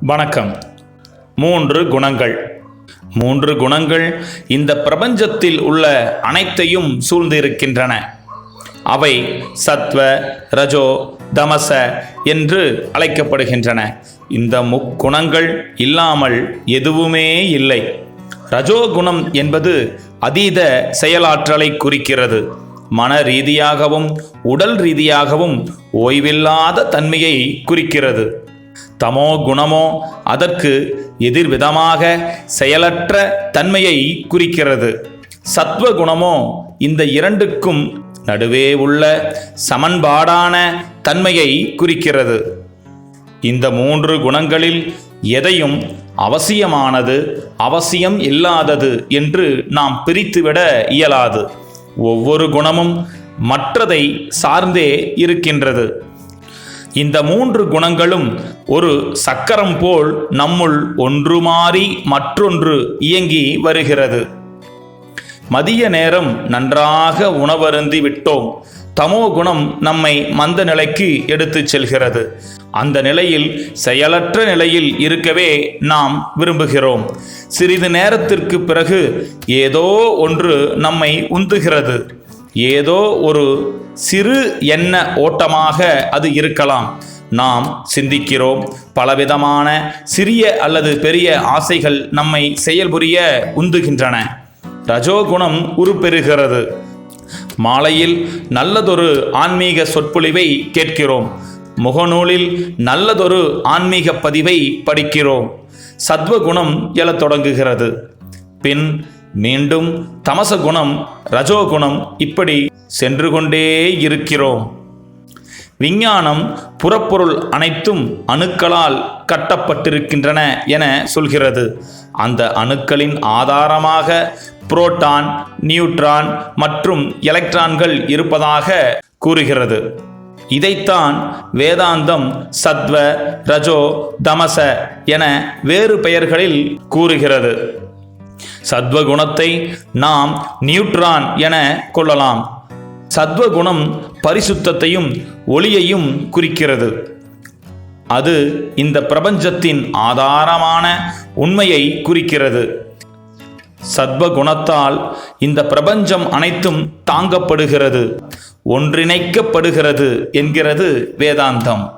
வணக்கம். மூன்று குணங்கள். மூன்று குணங்கள் இந்த பிரபஞ்சத்தில் உள்ள அனைத்தையும் சூழ்ந்திருக்கின்றன. அவை சத்வ ரஜோ தமச என்று அழைக்கப்படுகின்றன. இந்த முக்குணங்கள் இல்லாமல் எதுவுமே இல்லை. ரஜோகுணம் என்பது அதீத செயலாற்றலை குறிக்கிறது. மன ரீதியாகவும் உடல் ரீதியாகவும் ஓய்வில்லாத தன்மையை குறிக்கிறது. தமோ குணமோ அதற்கு எதிர்விதமாக செயலற்ற தன்மையை குறிக்கிறது. சத்வ குணமோ இந்த இரண்டுக்கும் நடுவே உள்ள சமன்பாடான தன்மையை குறிக்கிறது. இந்த மூன்று குணங்களில் எதையும் அவசியமானது அவசியம் இல்லாதது என்று நாம் பிரித்துவிட இயலாது. ஒவ்வொரு குணமும் மற்றதை சார்ந்தே இருக்கின்றது. இந்த மூன்று குணங்களும் ஒரு சக்கரம் போல் நம்முள் ஒன்று மாறி மற்றொன்று இயங்கி வருகிறது. மதிய நேரம் நன்றாக உணவருந்தி விட்டோம். தமோ குணம் நம்மை மந்த நிலைக்கு எடுத்துச் செல்கிறது. அந்த நிலையில் செயலற்ற நிலையில் இருக்கவே நாம் விரும்புகிறோம். சிறிது நேரத்திற்கு பிறகு ஏதோ ஒன்று நம்மை உந்துகிறது. ஏதோ ஒரு சிறு எண்ண ஓட்டமாக அது இருக்கலாம். நாம் சிந்திக்கிறோம். பலவிதமான சிறிய அல்லது பெரிய ஆசைகள் நம்மை செயல்புரிய உந்துகின்றன. ரஜோகுணம் உருப்பெறுகிறது. மாலையில் நல்லதொரு ஆன்மீக சொற்பொழிவை கேட்கிறோம். முகநூலில் நல்லதொரு ஆன்மீக பதிவை படிக்கிறோம். சத்வகுணம் எழத் தொடங்குகிறது. பின் மீண்டும் தமச குணம் ரஜோகுணம் இப்படி சென்று கொண்டே இருக்கிறோம். விஞ்ஞானம் புறப்பொருள் அனைத்தும் அணுக்களால் கட்டப்பட்டிருக்கின்றன என சொல்கிறது. அந்த அணுக்களின் ஆதாரமாக புரோட்டான் நியூட்ரான் மற்றும் எலக்ட்ரான்கள் இருப்பதாக கூறுகிறது. இதைத்தான் வேதாந்தம் சத்வ ரஜோ தமச என வேறு பெயர்களில் கூறுகிறது. சத்வகுணத்தை நாம் நியூட்ரான் என கொள்ளலாம். சத்வகுணம் பரிசுத்தத்தையும் ஒளியையும் குறிக்கிறது. அது இந்த பிரபஞ்சத்தின் ஆதாரமான உண்மையை குறிக்கிறது. சத்வகுணத்தால் இந்த பிரபஞ்சம் அனைத்தும் தாங்கப்படுகிறது ஒன்றிணைக்கப்படுகிறது என்கிறது வேதாந்தம்.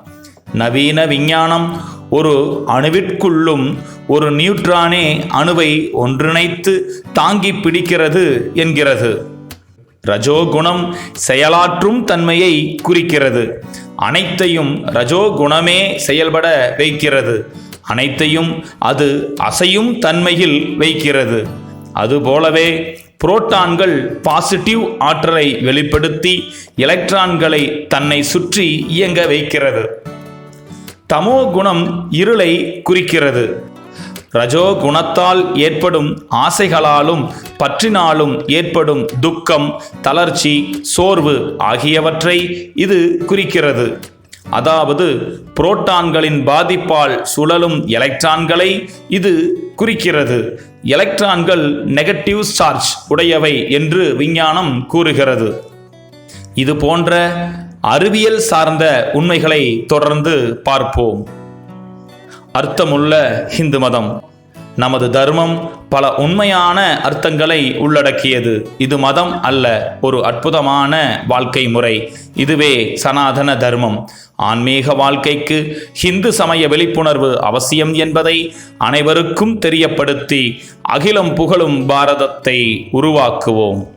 நவீன விஞ்ஞானம் ஒரு அணுவிற்குள்ளும் ஒரு நியூட்ரானே அணுவை ஒன்றிணைத்து தாங்கி பிடிக்கிறது என்கிறது. ரஜோகுணம் செயலாற்றும் தன்மையை குறிக்கிறது. அனைத்தையும் ரஜோகுணமே செயல்பட வைக்கிறது. அனைத்தையும் அது அசையும் தன்மையில் வைக்கிறது. அதுபோலவே புரோட்டான்கள் பாசிட்டிவ் ஆற்றலை வெளிப்படுத்தி எலக்ட்ரான்களை தன்னை சுற்றி இயங்க வைக்கிறது. தமோ குணம் இருளை குறிக்கிறது. ரஜோ குணத்தால் ஏற்படும் ஆசைகளாலும் பற்றினாலும் ஏற்படும் துக்கம் தளர்ச்சி சோர்வு ஆகியவற்றை இது குறிக்கிறது. அதாவது புரோட்டான்களின் பாதிப்பால் சுழலும் எலக்ட்ரான்களை இது குறிக்கிறது. எலக்ட்ரான்கள் நெகட்டிவ் சார்ஜ் உடையவை என்று விஞ்ஞானம் கூறுகிறது. இது போன்ற அறிவியல் சார்ந்த உண்மைகளை தொடர்ந்து பார்ப்போம். அர்த்தமுள்ள ஹிந்து மதம். நமது தர்மம் பல உண்மையான அர்த்தங்களை உள்ளடக்கியது. இது மதம் அல்ல ஒரு அற்புதமான வாழ்க்கை முறை. இதுவே சனாதன தர்மம். ஆன்மீக வாழ்க்கைக்கு ஹிந்து சமய விழிப்புணர்வு அவசியம் என்பதை அனைவருக்கும் தெரியப்படுத்தி அகிலம் புகழும் பாரதத்தை உருவாக்குவோம்.